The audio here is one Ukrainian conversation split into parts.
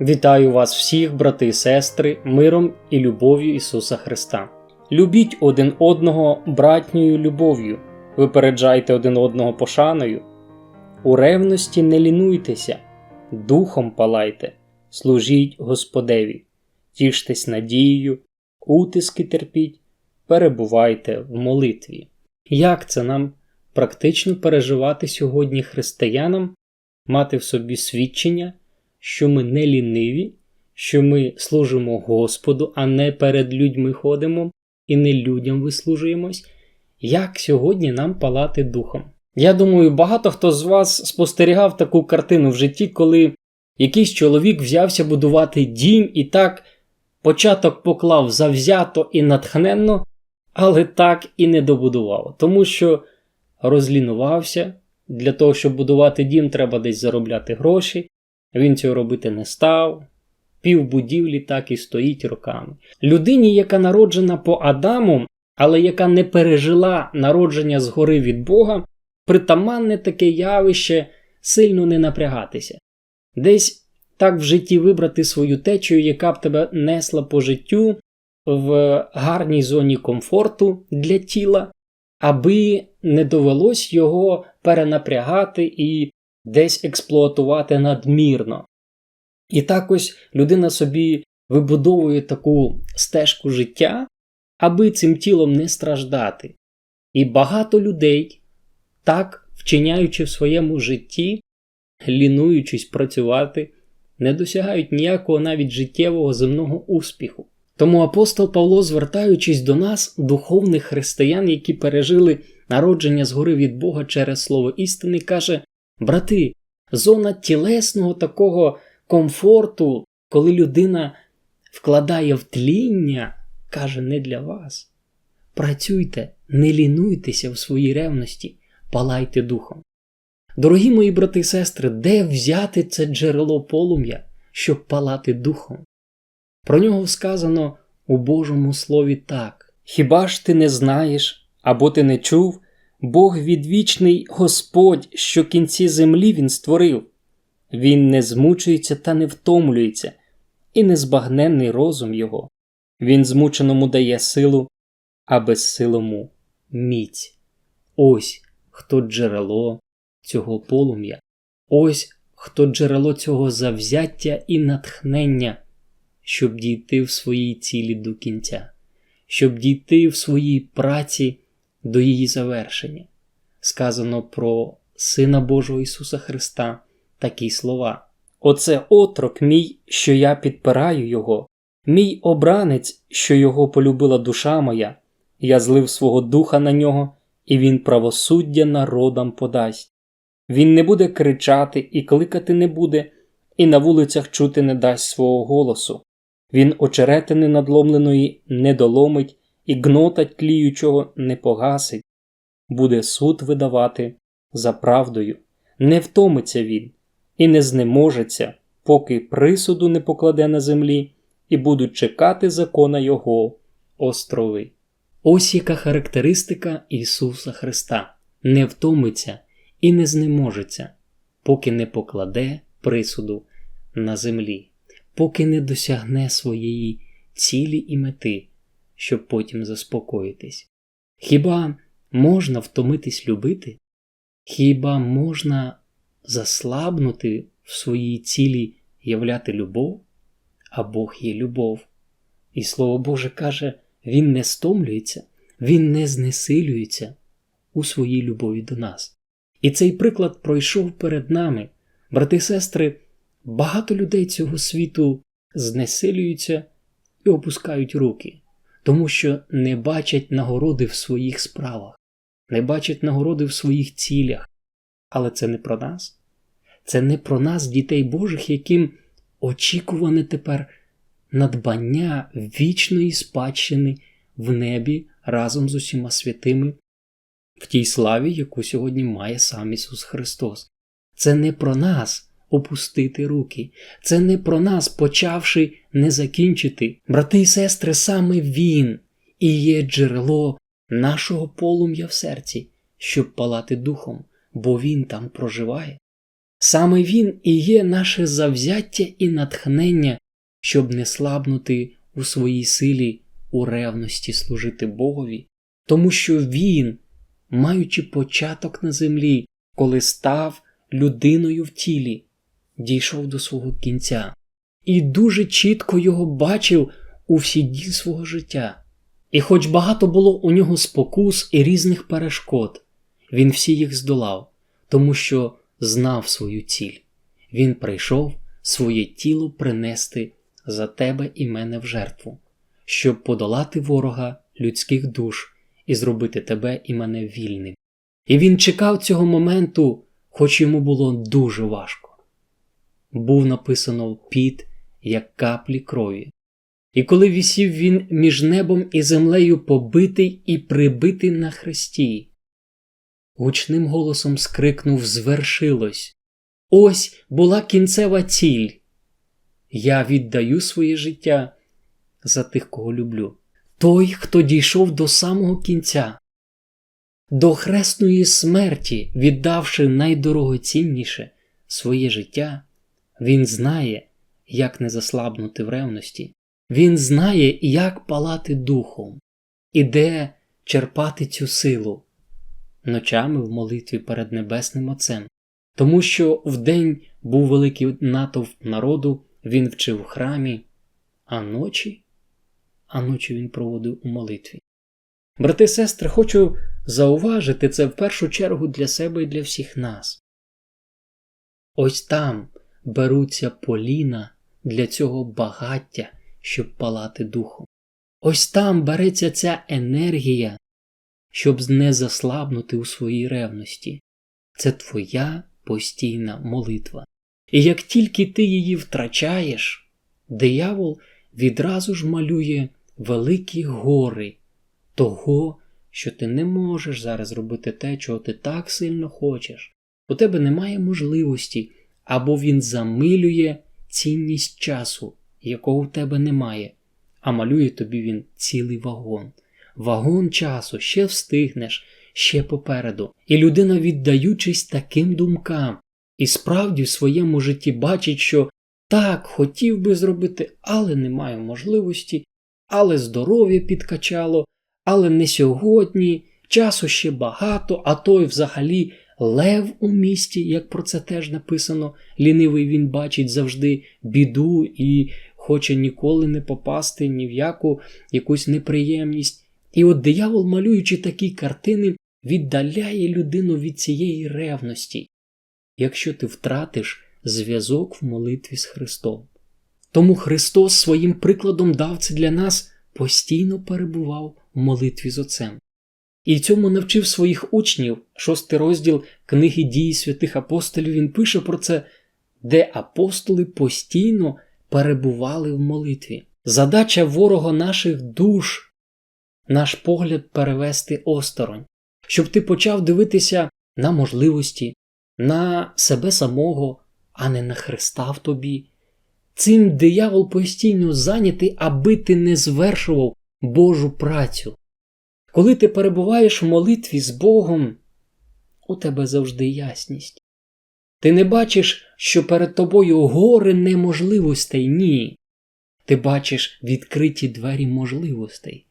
Вітаю вас всіх, брати і сестри, миром і любов'ю Ісуса Христа. Любіть один одного братньою любов'ю, випереджайте один одного пошаною. У ревності не лінуйтеся, духом палайте, служіть Господеві, тіштесь надією, утиски терпіть, перебувайте в молитві. Як це нам практично переживати сьогодні християнам, мати в собі свідчення? Що ми не ліниві, що ми служимо Господу, а не перед людьми ходимо і не людям вислужуємось, як сьогодні нам палати духом. Я думаю, багато хто з вас спостерігав таку картину в житті, коли якийсь чоловік взявся будувати дім і так початок поклав завзято і натхненно, але так і не добудував, тому що розлінувався. Для того, щоб будувати дім, треба десь заробляти гроші. Він цього робити не став. Пів будівлі так і стоїть роками. Людині, яка народжена по Адаму, але яка не пережила народження згори від Бога, притаманне таке явище сильно не напрягатися. Десь так в житті вибрати свою течію, яка б тебе несла по життю в гарній зоні комфорту для тіла, аби не довелось його перенапрягати і десь експлуатувати надмірно. І так ось людина собі вибудовує таку стежку життя, аби цим тілом не страждати. І багато людей, так вчиняючи в своєму житті, лінуючись працювати, не досягають ніякого навіть життєвого земного успіху. Тому апостол Павло, звертаючись до нас, духовних християн, які пережили народження згори від Бога через слово істини, каже: Брати, зона тілесного такого комфорту, коли людина вкладає в тління, каже не для вас. Працюйте, не лінуйтеся в своїй ревності, палайте духом. Дорогі мої брати і сестри, де взяти це джерело полум'я, щоб палати духом? Про нього сказано у Божому Слові так: Хіба ж ти не знаєш або ти не чув? Бог відвічний Господь, що кінці землі Він створив. Він не змучується та не втомлюється, і незбагненний розум Його. Він змученому дає силу, а безсилому міць. Ось хто джерело цього полум'я, ось хто джерело цього завзяття і натхнення, щоб дійти в своїй цілі до кінця, щоб дійти в своїй праці до її завершення. Сказано про Сина Божого Ісуса Христа такі слова. Оце отрок мій, що я підпираю Його, мій обранець, що його полюбила душа моя, я злив свого духа на нього, і він правосуддя народам подасть. Він не буде кричати і кликати не буде, і на вулицях чути не дасть свого голосу. Він очеретини надломленої не доломить, і гнота тліючого не погасить, буде суд видавати за правдою, не втомиться він і не знеможеться, поки присуду не покладе на землі, і будуть чекати закона Його острови. Ось яка характеристика Ісуса Христа. Не втомиться і не знеможеться, поки не покладе присуду на землі, поки не досягне своєї цілі і мети щоб потім заспокоїтись. Хіба можна втомитись любити? Хіба можна заслабнути в своїй цілі являти любов? А Бог є любов. І Слово Боже каже, Він не стомлюється, Він не знесилюється у своїй любові до нас. І цей приклад пройшов перед нами. Брати і сестри, багато людей цього світу знесилюються і опускають руки тому що не бачать нагороди в своїх справах, не бачать нагороди в своїх цілях. Але це не про нас. Це не про нас, дітей Божих, яким очікуване тепер надбання вічної спадщини в небі разом з усіма святими, в тій славі, яку сьогодні має сам Ісус Христос. Це не про нас, опустити руки. Це не про нас, почавши не закінчити. Брати і сестри, саме Він і є джерело нашого полум'я в серці, щоб палати духом, бо Він там проживає. Саме Він і є наше завзяття і натхнення, щоб не слабнути у своїй силі у ревності служити Богові, тому що Він, маючи початок на землі, коли став людиною в тілі, дійшов до свого кінця і дуже чітко його бачив у всі дні свого життя. І хоч багато було у нього спокус і різних перешкод, він всі їх здолав, тому що знав свою ціль. Він прийшов своє тіло принести за тебе і мене в жертву, щоб подолати ворога людських душ і зробити тебе і мене вільним. І він чекав цього моменту, хоч йому було дуже важко. Був написано під як каплі крові. І коли вісів він між небом і землею побитий і прибитий на хресті, гучним голосом скрикнув Звершилось. Ось була кінцева ціль. Я віддаю своє життя за тих, кого люблю. Той, хто дійшов до самого кінця, до хресної смерті, віддавши найдорогоцінніше своє життя, він знає, як не заслабнути в ревності. Він знає, як палати духом і де черпати цю силу ночами в молитві перед Небесним Отцем, тому що вдень був великий натовп народу, він вчив в храмі, а ночі, а ночі він проводив у молитві. Брати і сестри, хочу зауважити це в першу чергу для себе і для всіх нас. Ось там беруться поліна для цього багаття, щоб палати духом. Ось там береться ця енергія, щоб не заслабнути у своїй ревності. Це твоя постійна молитва. І як тільки ти її втрачаєш, диявол відразу ж малює великі гори того, що ти не можеш зараз робити те, чого ти так сильно хочеш. У тебе немає можливості, або він замилює цінність часу, якого в тебе немає, а малює тобі він цілий вагон. Вагон часу ще встигнеш, ще попереду. І людина, віддаючись таким думкам, і справді в своєму житті бачить, що так, хотів би зробити, але не маю можливості, але здоров'я підкачало, але не сьогодні, часу ще багато, а той взагалі Лев у місті, як про це теж написано, лінивий він бачить завжди біду і хоче ніколи не попасти ні в яку якусь неприємність. І от диявол, малюючи такі картини, віддаляє людину від цієї ревності, якщо ти втратиш зв'язок в молитві з Христом. Тому Христос своїм прикладом дав це для нас постійно перебував в молитві з Отцем. І цьому навчив своїх учнів, шостий розділ книги дії святих апостолів. Він пише про це, де апостоли постійно перебували в молитві. Задача ворога наших душ, наш погляд перевести осторонь, щоб ти почав дивитися на можливості, на себе самого, а не на Христа в тобі. Цим диявол постійно зайнятий, аби ти не звершував Божу працю. Коли ти перебуваєш в молитві з Богом, у тебе завжди ясність. Ти не бачиш, що перед тобою гори неможливостей, ні. Ти бачиш відкриті двері можливостей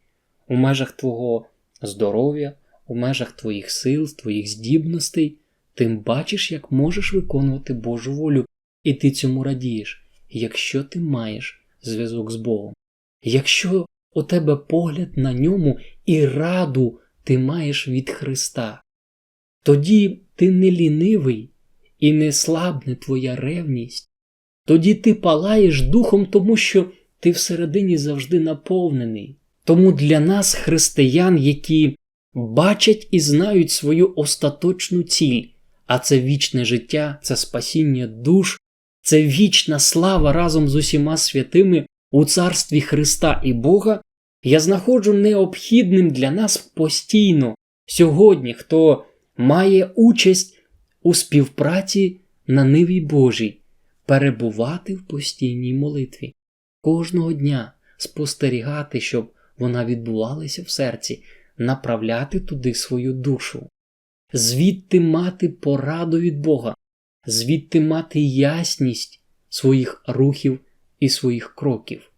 у межах твого здоров'я, у межах твоїх сил, твоїх здібностей. Ти бачиш, як можеш виконувати Божу волю, і ти цьому радієш, якщо ти маєш зв'язок з Богом. Якщо у тебе погляд на ньому і раду ти маєш від Христа. Тоді ти не лінивий і не слабне твоя ревність. Тоді ти палаєш духом, тому що ти всередині завжди наповнений. Тому для нас, християн, які бачать і знають свою остаточну ціль, а це вічне життя, це спасіння душ, це вічна слава разом з усіма святими у царстві Христа і Бога, я знаходжу необхідним для нас постійно сьогодні, хто має участь у співпраці на ниві Божій, перебувати в постійній молитві, кожного дня спостерігати, щоб вона відбувалася в серці, направляти туди свою душу, звідти мати пораду від Бога, звідти мати ясність своїх рухів і своїх кроків.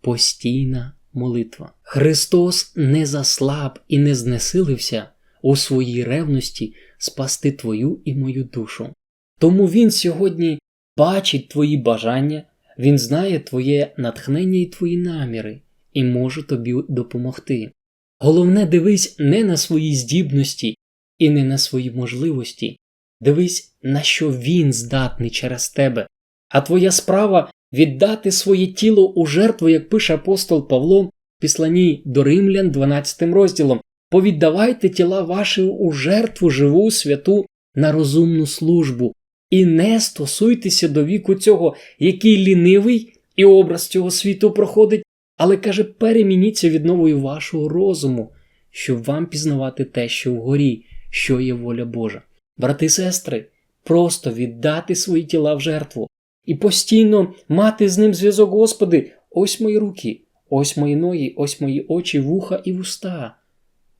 Постійна молитва. Христос не заслаб і не знесилився у своїй ревності спасти твою і мою душу. Тому Він сьогодні бачить твої бажання, Він знає твоє натхнення і твої наміри і може тобі допомогти. Головне, дивись не на свої здібності і не на свої можливості, дивись, на що він здатний через тебе, а твоя справа віддати своє тіло у жертву, як пише апостол Павло в післанні до Римлян 12 розділом. Повіддавайте тіла ваші у жертву живу, святу на розумну службу, і не стосуйтеся до віку цього, який лінивий і образ цього світу проходить, але каже, перемініться відновою вашого розуму, щоб вам пізнавати те, що вгорі, що є воля Божа. Брати і сестри, просто віддати свої тіла в жертву і постійно мати з ним зв'язок, Господи, ось мої руки, ось мої ноги, ось мої очі, вуха і вуста.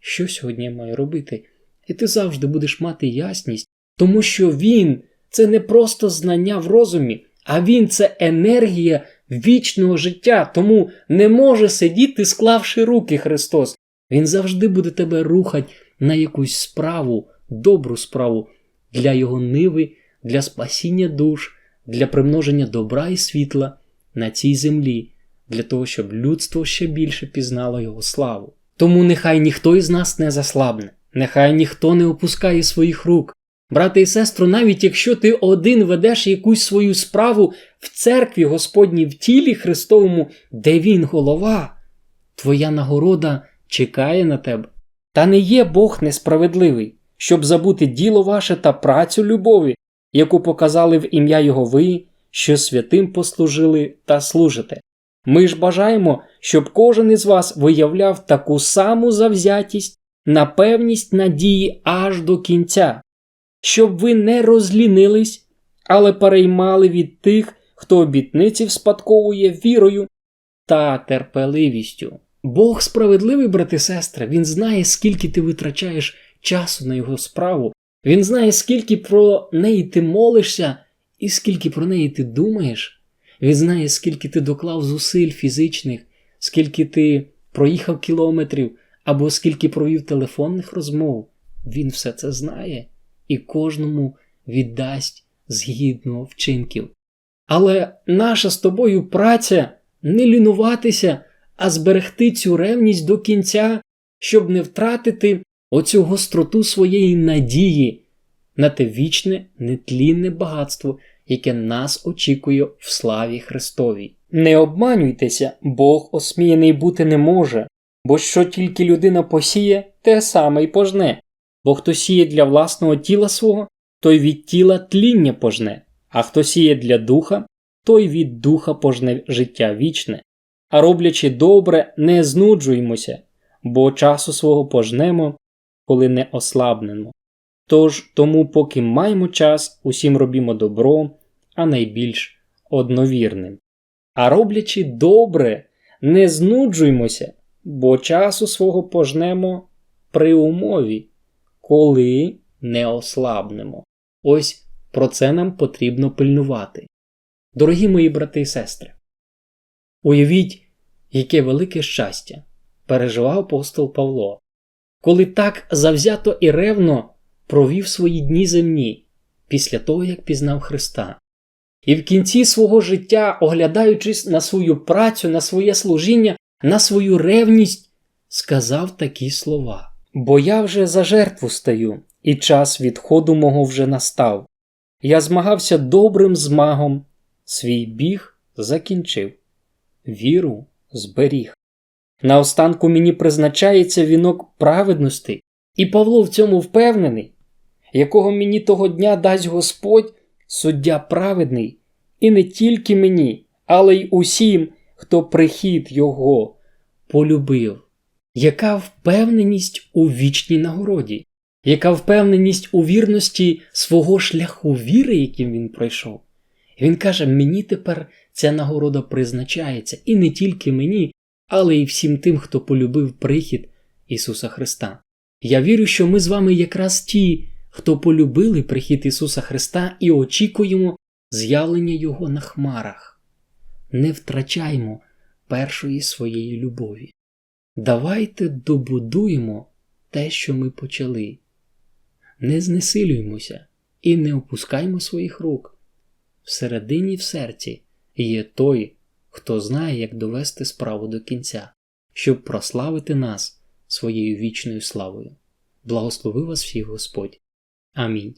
Що сьогодні я маю робити? І ти завжди будеш мати ясність, тому що він це не просто знання в розумі, а він це енергія вічного життя, тому не може сидіти, склавши руки Христос. Він завжди буде тебе рухати на якусь справу, добру справу для його ниви, для спасіння душ, для примноження добра і світла на цій землі, для того, щоб людство ще більше пізнало його славу. Тому нехай ніхто із нас не заслабне, нехай ніхто не опускає своїх рук. Брате і сестру, навіть якщо ти один ведеш якусь свою справу в церкві Господній в тілі Христовому, де Він голова, твоя нагорода чекає на тебе. Та не є Бог несправедливий, щоб забути діло ваше та працю любові, яку показали в ім'я Його ви, що святим послужили та служите. Ми ж бажаємо, щоб кожен із вас виявляв таку саму завзятість на певність надії аж до кінця, щоб ви не розлінились, але переймали від тих, хто обітниці вспадковує вірою та терпеливістю. Бог справедливий, брати сестри, Він знає, скільки ти витрачаєш часу на його справу, Він знає, скільки про неї ти молишся і скільки про неї ти думаєш. Він знає, скільки ти доклав зусиль фізичних, скільки ти проїхав кілометрів або скільки провів телефонних розмов. Він все це знає і кожному віддасть згідно вчинків. Але наша з тобою праця не лінуватися, а зберегти цю ревність до кінця, щоб не втратити оцю гостроту своєї надії на те вічне, нетлінне багатство, яке нас очікує в славі Христовій. Не обманюйтеся, Бог осміяний бути не може, бо що тільки людина посіє, те саме й пожне. Бо хто сіє для власного тіла свого, той від тіла тління пожне, а хто сіє для духа, той від духа пожне життя вічне. А роблячи добре, не знуджуймося, бо часу свого пожнемо, коли не ослабнемо. Тож тому, поки маємо час, усім робімо добро, а найбільш одновірним. А роблячи добре, не знуджуймося, бо часу свого пожнемо при умові, коли не ослабнемо. Ось про це нам потрібно пильнувати. Дорогі мої брати і сестри, уявіть, яке велике щастя переживав апостол Павло, коли так завзято і ревно провів свої дні земні після того, як пізнав Христа. І в кінці свого життя, оглядаючись на свою працю, на своє служіння, на свою ревність, сказав такі слова: Бо я вже за жертву стаю, і час відходу мого вже настав. Я змагався добрим змагом, свій біг закінчив, віру зберіг. Наостанку мені призначається вінок праведності, і Павло в цьому впевнений, якого мені того дня дасть Господь, суддя праведний, і не тільки мені, але й усім, хто прихід Його полюбив. Яка впевненість у вічній нагороді, яка впевненість у вірності свого шляху віри, яким він пройшов? Він каже: мені тепер ця нагорода призначається, і не тільки мені, але й всім тим, хто полюбив прихід Ісуса Христа. Я вірю, що ми з вами якраз ті, хто полюбили прихід Ісуса Христа і очікуємо з'явлення Його на хмарах. Не втрачаймо першої своєї любові. Давайте добудуємо те, що ми почали. Не знесилюймося і не опускаймо своїх рук. Всередині в серці є той, хто знає, як довести справу до кінця, щоб прославити нас своєю вічною славою. Благослови вас всіх Господь. Амінь.